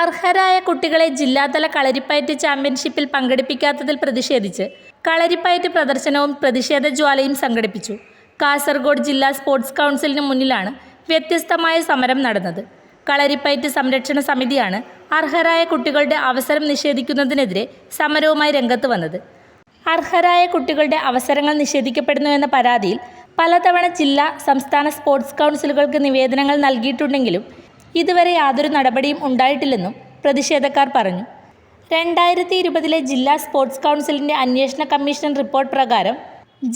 അർഹരായ കുട്ടികളെ ജില്ലാതല കളരിപ്പയറ്റ് ചാമ്പ്യൻഷിപ്പിൽ പങ്കെടുപ്പിക്കാത്തതിൽ പ്രതിഷേധിച്ച് കളരിപ്പയറ്റ് പ്രദർശനവും പ്രതിഷേധ ജ്വാലയും സംഘടിപ്പിച്ചു. കാസർഗോഡ് ജില്ലാ സ്പോർട്സ് കൗൺസിലിന് മുന്നിലാണ് വ്യത്യസ്തമായ സമരം നടന്നത്. കളരിപ്പയറ്റ് സംരക്ഷണ സമിതിയാണ് അർഹരായ കുട്ടികളുടെ അവസരം നിഷേധിക്കുന്നതിനെതിരെ സമരവുമായി രംഗത്ത് വന്നത്. അർഹരായ കുട്ടികളുടെ അവസരങ്ങൾ നിഷേധിക്കപ്പെടുന്നു എന്ന പരാതിയിൽ പലതവണ ജില്ലാ സംസ്ഥാന സ്പോർട്സ് കൗൺസിലുകൾക്ക് നിവേദനങ്ങൾ നൽകിയിട്ടുണ്ടെങ്കിലും ഇതുവരെ യാതൊരു നടപടിയും ഉണ്ടായിട്ടില്ലെന്നും പ്രതിഷേധക്കാർ പറഞ്ഞു. രണ്ടായിരത്തി ഇരുപതിലെ ജില്ലാ സ്പോർട്സ് കൗൺസിലിന്റെ അന്വേഷണ കമ്മീഷൻ റിപ്പോർട്ട് പ്രകാരം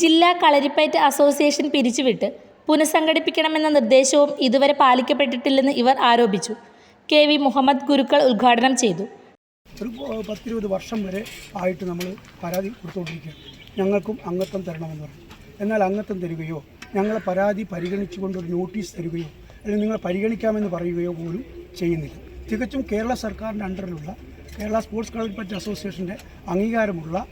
ജില്ലാ കളരിപ്പയറ്റ് അസോസിയേഷൻ പിരിച്ചുവിട്ട് പുനഃസംഘടിപ്പിക്കണമെന്ന നിർദ്ദേശവും ഇതുവരെ പാലിക്കപ്പെട്ടിട്ടില്ലെന്ന് ഇവർ ആരോപിച്ചു. കെ വി മുഹമ്മദ് ഗുരുക്കൾ ഉദ്ഘാടനം ചെയ്തു. ഒരു പത്തിരുപത് വർഷം വരെ ആയിട്ട് നമ്മൾ പരാതി കൊടുത്തുകൊണ്ടിരിക്കുകയാണ് ഞങ്ങൾക്കും അംഗത്വം തരണമെന്ന് പറഞ്ഞു. എന്നാൽ അംഗത്വം തരികയോ ഞങ്ങളെ പരാതി പരിഗണിച്ചുകൊണ്ട് ഒരു നോട്ടീസ് തരികയോ അല്ലെങ്കിൽ നിങ്ങളെ പരിഗണിക്കാമെന്ന് പറയുകയോ പോലും ചെയ്യുന്നില്ല. തികച്ചും കേരള സർക്കാരിന്റെ അണ്ടറിലുള്ള കേരള സ്പോർട്സ് കളരിപ്പറ്റ് അസോസിയേഷന്റെ അംഗീകാരമുള്ള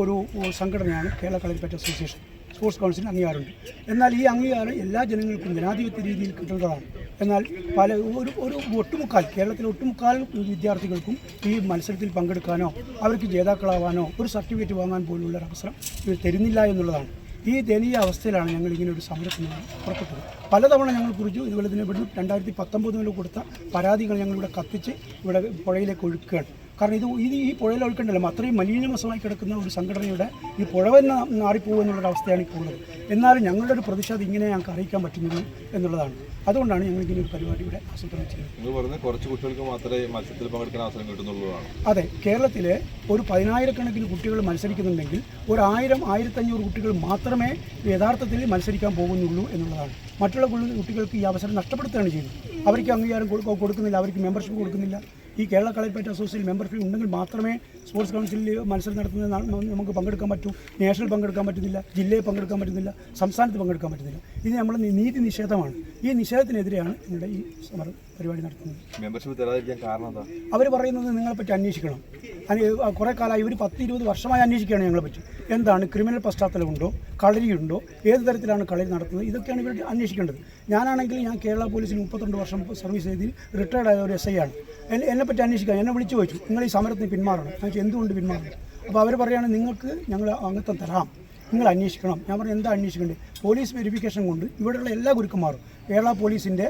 ഒരു സംഘടനയാണ് കേരള കളരിപ്പറ്റ് അസോസിയേഷൻ. സ്പോർട്സ് കൗൺസിലിന് അംഗീകാരമുണ്ട്. എന്നാൽ ഈ അംഗീകാരം എല്ലാ ജനങ്ങൾക്കും ജനാധിപത്യ രീതിയിൽ കിട്ടേണ്ടതാണ് എന്നാൽ പല ഒരു ഒരു ഒട്ടുമുക്കാൽ കേരളത്തിലെ ഒട്ടുമുക്കാൽ വിദ്യാർത്ഥികൾക്കും ഈ മത്സരത്തിൽ പങ്കെടുക്കാനോ അവർക്ക് ജേതാക്കളാവാനോ ഒരു സർട്ടിഫിക്കറ്റ് വാങ്ങാൻ പോലുള്ള ഒരു അവസരം ഇവർ തരുന്നില്ല എന്നുള്ളതാണ്. ഈ ദയനീയ അവസ്ഥയിലാണ് ഞങ്ങൾ ഇങ്ങനെ ഒരു സമരത്തിന് പുറപ്പെട്ടത്. പലതവണ ഞങ്ങൾ കുറിച്ചു ഇതുപോലെ തന്നെ ഇവിടുന്ന് രണ്ടായിരത്തി പത്തൊമ്പത് മുതൽ കൊടുത്ത പരാതികൾ ഞങ്ങളിവിടെ കത്തിച്ച് ഇവിടെ പുഴയിലേക്ക് ഒഴുക്കുകയാണ്. കാരണം ഇത് ഇത് ഈ പുഴയിൽ ഒഴുക്കണ്ടല്ലോ അത്രയും മലിനമസമായി കിടക്കുന്ന ഒരു സംഘടനയുടെ ഈ പുഴ തന്നെ മാറിപ്പോകുന്നുള്ളൊരു അവസ്ഥയാണ് ഇപ്പോൾ ഉള്ളത്. എന്നാലും ഞങ്ങളുടെ ഒരു പ്രതിഷേധം ഇങ്ങനെ ഞങ്ങൾക്ക് അറിയിക്കാൻ പറ്റുന്നുള്ളൂ എന്നുള്ളതാണ്. അതുകൊണ്ടാണ് ഞങ്ങൾ ഇങ്ങനെ ഒരു പരിപാടി ഇവിടെ ആസൂത്രണം ചെയ്യുന്നത് കുറച്ച് കുട്ടികൾക്ക് മാത്രമേ മത്സരത്തിൽ പങ്കെടുക്കാൻ അവസരം കിട്ടുന്നുള്ളതാണ്. അതെ കേരളത്തിലെ ഒരു പതിനായിരക്കണക്കിന് കുട്ടികൾ മത്സരിക്കുന്നുണ്ടെങ്കിൽ ഒരു ആയിരം ആയിരത്തഞ്ഞൂറ് കുട്ടികൾ മാത്രമേ യഥാർത്ഥത്തിൽ മത്സരിക്കാൻ പോകുന്നുള്ളൂ എന്നുള്ളതാണ്. മറ്റുള്ള കുട്ടികൾക്ക് ഈ അവസരം നഷ്ടപ്പെടുത്തുകയാണ് ചെയ്യുന്നത്. അവർക്ക് അംഗീകാരം കൊടുക്കുന്നില്ല അവർക്ക് മെമ്പർഷിപ്പ് കൊടുക്കുന്നില്ല. ഈ കേരള കളരിപ്പയറ്റ് അസോസിയേഷൻ മെമ്പർഷിപ്പ് ഉണ്ടെങ്കിൽ മാത്രമേ സ്പോർട്സ് കൗൺസിലിൽ മത്സരം നടത്തുന്ന നമുക്ക് പങ്കെടുക്കാൻ പറ്റൂ. നാഷണൽ പങ്കെടുക്കാൻ പറ്റുന്നില്ല. ജില്ലയിൽ പങ്കെടുക്കാൻ പറ്റുന്നില്ല. സംസ്ഥാനത്ത് പങ്കെടുക്കാൻ പറ്റുന്നില്ല. ഇത് നമ്മൾ നീതി നിഷേധമാണ്. ഈ നിഷേധത്തിനെതിരെയാണ് ഇവിടെ ഈ സമരം പരിപാടി നടത്തുന്നത്. മെമ്പർഷിപ്പ് തരാതിരിക്കാൻ കാരണം എന്താ? അവർ പറയുന്നത് നിങ്ങളെ പറ്റി അന്വേഷിക്കണം. അനി- കുറേ കാലമായി ഇവർ പത്ത് ഇരുപത് വർഷമായി അന്വേഷിക്കുകയാണ് ഞങ്ങളെപ്പറ്റി എന്താണ് ക്രിമിനൽ പശ്ചാത്തലമുണ്ടോ? കളരിയുണ്ടോ? ഏത് തരത്തിലാണ് കളരി നടത്തുന്നത്? ഇതൊക്കെയാണ് ഇവർ അന്വേഷിക്കേണ്ടത്. ഞാനാണെങ്കിൽ ഞാൻ കേരള പോലീസിൽ മുപ്പത്തിരണ്ട് വർഷം സർവീസ് ചെയ്ത് റിട്ടയർഡ് ആയ ഒരു എസ് ഐ ആണ് എന്നെ എന്നെപ്പറ്റി അന്വേഷിക്കാൻ എന്നെ വിളിച്ചു ചോദിച്ചു. നിങ്ങൾ ഈ സമരത്തിന് പിന്മാറണം. ഞാൻ എന്തുകൊണ്ട് പിന്മാറണം? അപ്പോൾ അവർ പറയുകയാണ് നിങ്ങൾക്ക് ഞങ്ങൾ അംഗത്വം തരാം. നിങ്ങൾ അന്വേഷിക്കണം. ഞാൻ പറഞ്ഞു എന്താ അന്വേഷിക്കേണ്ടത്? പോലീസ് വെരിഫിക്കേഷൻ കൊണ്ട് ഇവിടെയുള്ള എല്ലാ ഗുരുക്കന്മാരും കേരള പോലീസിന്റെ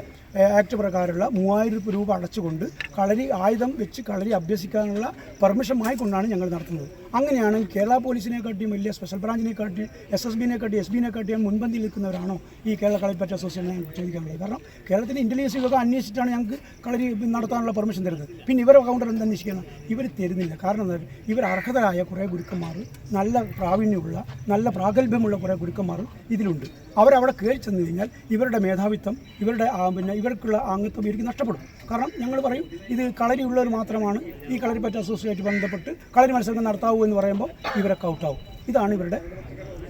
ആക്ട് പ്രകാരമുള്ള മൂവായിരം രൂപ അടച്ചുകൊണ്ട് കളരി ആയുധം വെച്ച് കളരി അഭ്യസിക്കാനുള്ള പെർമിഷൻ വാങ്ങിക്കൊണ്ടാണ് ഞങ്ങൾ നടത്തുന്നത്. അങ്ങനെയാണ് കേരള പോലീസിനെ കാട്ടിയും വലിയ സ്പെഷ്യൽ ബ്രാഞ്ചിനെ കാട്ടിയും എസ് എസ് ബിനെ കാട്ടി എസ് ബിനെ കാട്ടിയും മുൻപന്തിയിൽ നിൽക്കുന്നവരാണോ ഈ കേരള കളരി അസോസിയേഷൻ ഞങ്ങൾക്ക് ചോദിക്കാനുള്ളത്. കാരണം കേരളത്തിൽ ഇന്റലിജൻസ് വിഭാഗം അന്വേഷിച്ചിട്ടാണ് ഞങ്ങൾക്ക് കളരി നടത്താനുള്ള പെർമിഷൻ തരുന്നത്. പിന്നെ ഇവരെ കൗണ്ടർ എന്ത് അന്വേഷിക്കണം ഇവർ തരുന്നില്ല. കാരണം എന്താ ഇവർ അർഹതരായ കുറേ ഗുരുക്കന്മാർ നല്ല പ്രാവീണ്യമുള്ള നല്ല പ്രാഗൽഭ്യമുള്ള കുറേ ഗുരുക്കന്മാർ ഇതിലുണ്ട്. അവരവിടെ കയറി ചെന്ന് കഴിഞ്ഞാൽ ഇവരുടെ മേധാവിത്വം ഇവരുടെ പിന്നെ ഇവർക്കുള്ള അംഗത്വം ഇവർക്ക് നഷ്ടപ്പെടും. കാരണം ഞങ്ങൾ പറയും ഇത് കളരിയുള്ളവർ മാത്രമാണ് ഈ കളരിപ്പറ്റ അസോസിയേറ്റ് ബന്ധപ്പെട്ട് കളരി മത്സരം നടത്താവൂ എന്ന് പറയുമ്പോൾ ഇവരൊക്കെ ഔട്ടാവും ഇതാണ് ഇവരുടെ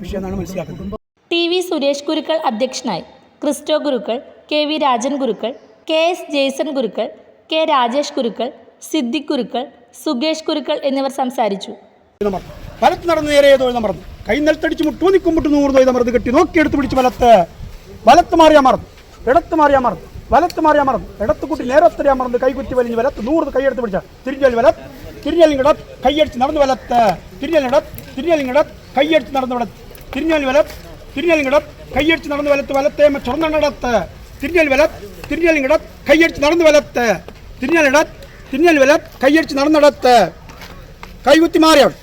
വിഷയം എന്നാണ് മനസ്സിലാക്കുന്നത്. ടി വി സുരേഷ് ഗുരുക്കൾ അധ്യക്ഷനായി Christo Gurukkal K V Rajan Gurukkal K S Jaison Gurukkal K Rajesh Gurukkal Siddique Gurukkal Sukesh Gurukkal എന്നിവർ സംസാരിച്ചു. പലത്ത് വലത്ത് നടന്ന് നേരെ മറന്നു കൈ നിലത്തടിച്ച് മുട്ടു നിൽക്കുമ്പോട്ട് നൂറ് തൊഴുത മറന്ന് കെട്ടി നോക്കി എടുത്ത് പിടിച്ച് വലത്ത്. വലത്ത് മാറിയാ മറന്നു ഇടത്ത് മാറിയാ മറന്നു വലത്ത് മാറിയാ മറന്നു ഇടത്ത് കുട്ടി നേരത്തറിയാ മറന്ന് കൈകുറ്റി വലിഞ്ഞ് വലത്ത് നൂറ് കൈയെടുത്ത് പിടിച്ച തിരിഞ്ഞാൽ വലത്ത് തിരിഞ്ഞാലിങ്ങടത്ത് കൈയടിച്ച് നടന്ന് വലത്ത് തിരിഞ്ഞാലിടത്ത് തിരിഞ്ഞാലിങ്ങടത്ത് കൈയടിച്ച് നടന്ന് വലത്ത് തിരിഞ്ഞാൽ വലത്ത് തിരിഞ്ഞാലിങ്ങടത്ത് കൈയടിച്ച് നടന്ന് വലത്ത് വലത്തെ ചുറന്നടത്ത് തിരിഞ്ഞാൽ വലത്ത് തിരിഞ്ഞാലിങ്ങടത്ത് കൈയടിച്ച് നടന്ന് വലത്ത് തിരിഞ്ഞാലിടത്ത് തിരിഞ്ഞാൽ വലത്ത് കൈയടിച്ച് നടന്നിടത്ത് കൈകുത്തി മാറിയവൾ